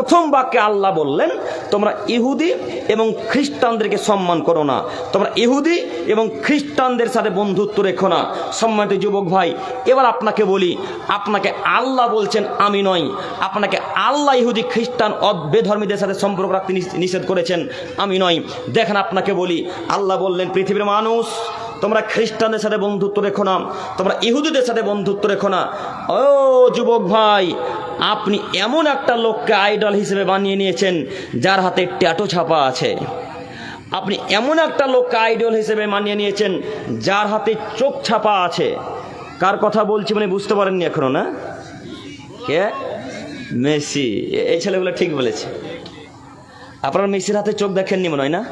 প্রথম বাক্যে আল্লাহ বললেন, তোমরা ইহুদি এবং খ্রিস্টানদেরকে সম্মান করো না। তোমরা ইহুদি এবং খ্রিস্টানদের সাথে বন্ধুত্ব রেখো না। সম্মানিত যুবক ভাই, এবার আপনাকে বলি, আপনাকে আল্লাহ বলছেন আমি নই। আপনাকে আল্লাহ ইহুদি, খ্রিস্টান বেধর্মীদের সাথে সম্পর্ক রাখতে নিষেধ করেছেন। আমি নই। দেখেন আপনাকে বলি, আল্লাহ বললেন, পৃথিবীর মানুষ, তোমরা খ্রিস্টানদের সাথে বন্ধুত্ব রেখো না। তোমরা ইহুদিদের সাথে বন্ধুত্ব রেখো না। ও যুবক ভাই আপনি এমন একটা লোককে আইডল হিসেবে বানিয়ে নিয়েছেন, যার হাতে ট্যাটো ছাপা আছে। আপনি এমন একটা লোককে আইডল হিসেবে মানিয়ে নিয়েছেন, যার হাতে চোখ ছাপা আছে। কার কথা বলছি মানে বুঝতে পারেননি এখনও, না? কে? মেসি। এই ছেলেগুলো ঠিক বলেছে। আপনারা মেসির হাতে চোখ দেখেননি মনে হয়, না?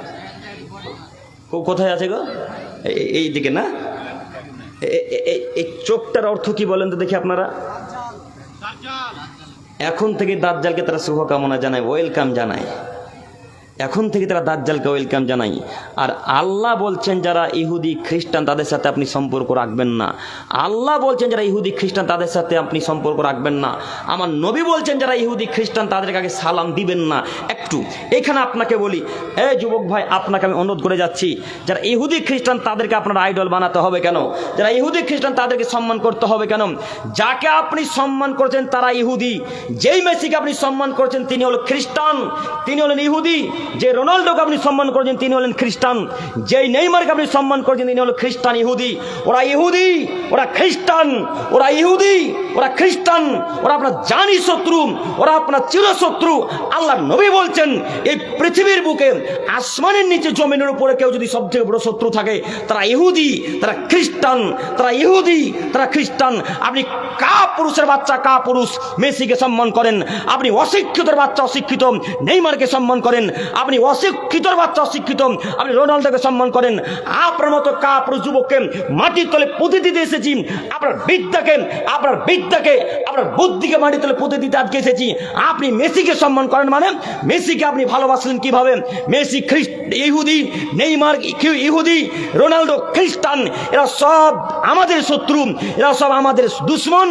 কোথায় আছে গো? এই- দিকে, না? এই চোখটার অর্থ কি বলেন তো দেখি আপনারা। এখন থেকে দাজ্জালকে তারা শুভকামনা জানায় ওয়েলকাম জানায়। এখন থেকে তারা দাজ্জালকে ওয়েলকাম জানাই। আর আল্লাহ বলছেন, যারা ইহুদি, খ্রিস্টান, তাদের সাথে আপনি সম্পর্ক রাখবেন না। আল্লাহ বলছেন, যারা ইহুদি, খ্রিস্টান, তাদের সাথে আপনি সম্পর্ক রাখবেন না। আমার নবী বলছেন, যারা ইহুদি, খ্রিস্টান তাদেরকে আগে সালাম দিবেন না। একটু, এখানে আপনাকে বলি, এ যুবক ভাই, আপনাকে আমি অনুরোধ করে যাচ্ছি, যারা ইহুদি, খ্রিস্টান, তাদেরকে আপনার আইডল বানাতে হবে কেন? যারা ইহুদি, খ্রিস্টান, তাদেরকে সম্মান করতে হবে কেন? যাকে আপনি সম্মান করছেন, তারা ইহুদি। যেই মেসিকে আপনি সম্মান করছেন, তিনি হলো খ্রিস্টান, তিনি হলেন ইহুদি। যে রোনাল্ডোকে আপনি সম্মান করছেন, তিনি হলেন খ্রিস্টান। যেই নেইমারকে আপনি সম্মান করছেন, তিনি হলো খ্রিস্টান ইহুদি। ওরা ইহুদি, ওরা খ্রিস্টান, ওরা ইহুদি। ওরা খ্রিস্টান, ওরা আপনার জানি শত্রু, ওরা আপনার চিরশত্রু। আল্লাহ নবী বলছেন, এই পৃথিবীর বুকে, আসমানের নিচে জমিনের উপরে কেউ যদি সবথেকে বড় শত্রু থাকে, তারা ইহুদি, তারা খ্রিস্টান, তারা ইহুদি, তারা খ্রিস্টান। আপনি কা পুরুষের বাচ্চা কা পুরুষ মেসিকে সম্মান করেন, আপনি অশিক্ষিতর বাচ্চা অশিক্ষিত নেইমারকে সম্মান করেন, আপনি অশিক্ষিতর বাচ্চা অশিক্ষিত, আপনি রোনাল্ডোকে সম্মান করেন। আপনার মতো কা পুরুষ যুবককে মাটির তলে পুঁতে দিতে এসেছি, আপনার বিদ্যাকে, আপনার বিদ্যাকে আপনার বুদ্ধিকে মাটির তলে পুঁতে দিতে আজকে এসেছি। আপনি মেসিকে সম্মান করেন মানে মেসিকে আপনি ভালোবাসলেন কীভাবে? মেসি খ্রিস্ট ইহুদি, নেইমার ইহুদি রোনাল্ডো খ্রিস্টান, এরা সব আমাদের শত্রু, এরা সব আমাদের দুশ্মন।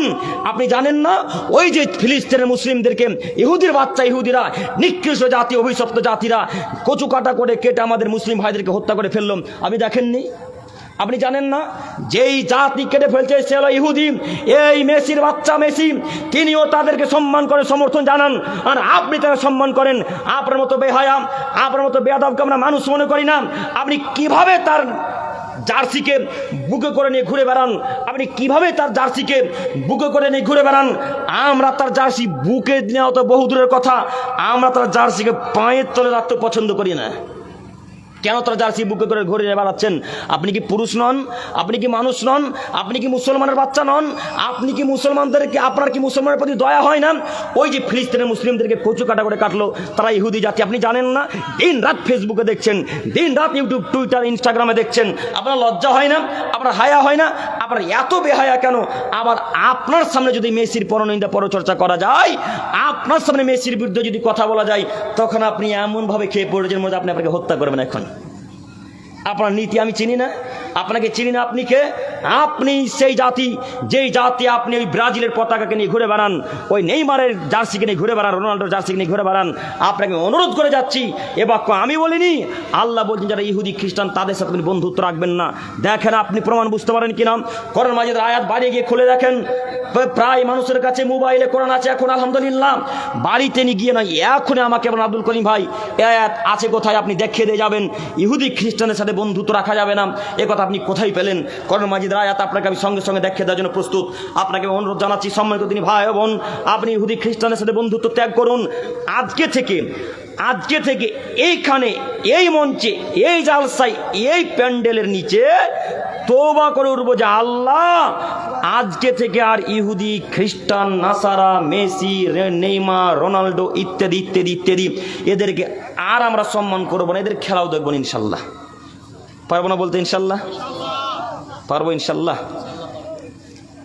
আপনি জানেন না? ওই যে ফিলিস্তিনের মুসলিমদেরকে, ইহুদির বাচ্চা ইহুদিরা, নিকৃষ্ট জাতি, অভিশপ্ত জাতিরা কচু কাটা করে কেটে আমাদের মুসলিম ভাইদেরকে হত্যা করে ফেলল। আপনি দেখেননি? আপনি জানেন না? যেই জাতি কেটে ফেলছে সে হলো ইহুদি। এই মেসির বাচ্চা মেসি, তিনিও তাদেরকে সম্মান করে সমর্থন জানান। আর আপনি তারা সম্মান করেন। আপনার মতো বেহায়া, আপনার মতো বেয়াদবকে আমরা মানুষ মনে করি না। আপনি কীভাবে তার জার্সিকে বুকে করে নিয়ে ঘুরে বেড়ান? আপনি কীভাবে তার জার্সিকে বুকে করে নিয়ে ঘুরে বেড়ান? আমরা তার জার্সি বুকে নেওয়া তো বহু দূরের কথা। আমরা তার জার্সিকে পায়ের তলে রাখতে পছন্দ করি না। কেন তারা জার্সি বুকে করে ঘুরে বেড়াচ্ছেন? আপনি কি পুরুষ নন? আপনি কি মানুষ নন? আপনি কি মুসলমানের বাচ্চা নন? আপনি কি মুসলমানদেরকে আপনার কি মুসলমানের প্রতি দয়া হয় না? ওই যে ফিলিস্তিনের মুসলিমদেরকে কচু কাটা করে কাটলো, তারা ইহুদি জাতি। আপনি জানেন না? দিন রাত ফেসবুকে দেখছেন, দিন রাত ইউটিউব টুইটার ইনস্টাগ্রামে দেখছেন। আপনার লজ্জা হয় না? আপনার হায়া হয় না? আপনার এত বেহায়া কেন? আবার আপনার সামনে যদি মেসির পরনিন্দা পরচর্চা করা যায়, আপনার সামনে মেসির বিরুদ্ধে যদি কথা বলা যায়, তখন আপনি এমনভাবে খেয়ে পড়েছেন মধ্যে আপনি আপনাকে হত্যা করবেন এখন। আপনার নীতি আমি চিনি না। আপনাকে চিনি না, আপনি কে? আপনি সেই জাতি, যেই জাতি আপনি ওই ব্রাজিলের পতাকাকে নিয়ে ঘুরে বেড়ান, ওই নেইমারের জার্সিকে নিয়ে ঘুরে বেড়ান, রোনাল্ডোর জার্সিকে নিয়ে ঘুরে বেড়ান, আপনাকে অনুরোধ করে যাচ্ছি, এ বাক্য আমি বলিনি। আল্লাহ বলছেন, যারা ইহুদি, খ্রিস্টান, তাদের সাথে আপনি বন্ধুত্ব রাখবেন না। দেখেন, আপনি প্রমাণ বুঝতে পারেন কিনা? করোন মাঝের আয়াত বাড়ি গিয়ে খুলে দেখেন। প্রায়- মানুষের কাছে মোবাইলে কোরআন আছে এখন, আলহামদুলিল্লাহ। বাড়িতে নিয়ে গিয়ে নয়, এখনই আমাকে এবং আব্দুল করিম ভাই আয়াত আছে কোথায়? আপনি দেখিয়ে দিয়ে যাবেন। ইহুদি, খ্রিস্টানের সাথে বন্ধুত্ব রাখা যাবে না। এ কথা আপনি কোথায় পেলেন? করোন মাজিদের আয়াত আপনাকে আমি সঙ্গে সঙ্গে দেখিয়ে দেওয়ার জন্য প্রস্তুত। আপনাকে অনুরোধ জানাচ্ছি, সম্মানিত তিনি ভাই বোন, আপনি ইহুদি খ্রিস্টানের সাথে বন্ধুত্ব ত্যাগ করুন। আজকে থেকে আজকে থেকে এইখানে, এই মঞ্চে, এই জালসাই এই প্যান্ডেলের নিচে তোবা করে উঠবো যে আল্লাহ, আজকে থেকে আর ইহুদি, খ্রিস্টান, নাসারা, মেসি নেইমার, রোনাল্ডো ইত্যাদি ইত্যাদি ইত্যাদি, এদেরকে আর আমরা সম্মান করব না, এদের খেলাও দেখব ইনশাল্লাহ। পারব না বলতে ইনশাল্লাহ? পারব ইনশাল্লাহ।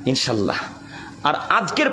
ইনশাল্লাহ। আর আজকের